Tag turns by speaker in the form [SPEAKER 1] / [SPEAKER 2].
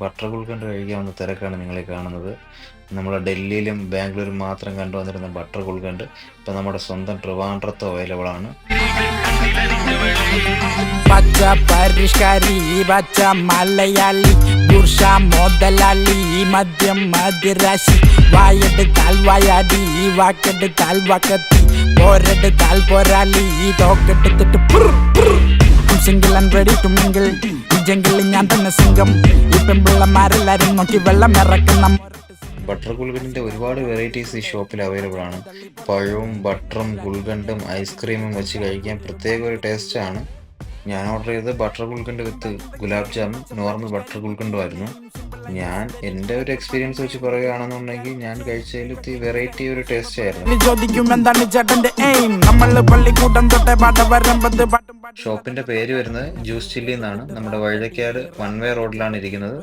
[SPEAKER 1] Butter gulkand കഴിക്കാവുന്ന തിരക്കാണ് നിങ്ങളെ കാണുന്നത്. നമ്മൾ ഡൽഹിയിലും ബാംഗ്ലൂരും മാത്രം കണ്ടുവന്നിരുന്ന ബട്ടർ ഗുൽക്കണ്ട് ഇപ്പം നമ്മുടെ സ്വന്തം ട്രിവാൻഡ്രത്ത് അവൈലബിൾ ആണ്.
[SPEAKER 2] പച്ച പരിഷ്കാരി പോരാളി തോക്കെടുത്തിട്ട് സിംഗിൾ ആൻഡ് റെഡി ടു ഈ ജംഗിളിൽ ഞാൻ തന്നെ സിംഗം. ഇപ്പം പിള്ളമാരെല്ലാരും നോക്കി വെള്ളം ഇറക്കുന്ന
[SPEAKER 1] ബട്ടർ ഗുൽഗണ്ടിന്റെ ഒരുപാട് വെറൈറ്റീസ് ഈ ഷോപ്പിൽ അവൈലബിൾ ആണ്. പഴവും ബട്ടറും ഗുൽഗണ്ടും ഐസ്ക്രീമും വെച്ച് കഴിക്കാൻ പ്രത്യേക ഒരു ടേസ്റ്റാണ് ഞാൻ ഓർഡർ ചെയ്തത് butter gulkand with gulab jamun normal butter ഗുൽക്കണ്ടുമായിരുന്നു ഞാൻ എന്റെ ഒരു എക്സ്പീരിയൻസ് വെച്ച് പറയുകയാണെന്നുണ്ടെങ്കിൽ ഞാൻ കഴിച്ചതിൽ ഈ വെറൈറ്റി ഒരു ടേസ്റ്റ് ആയിരുന്നു. ഷോപ്പിന്റെ പേര് വരുന്നത് ജ്യൂസ് ചില്ലി എന്നാണ്. നമ്മുടെ വഴുതക്കാട് വൺ വേ റോഡിലാണ് ഇരിക്കുന്നത്.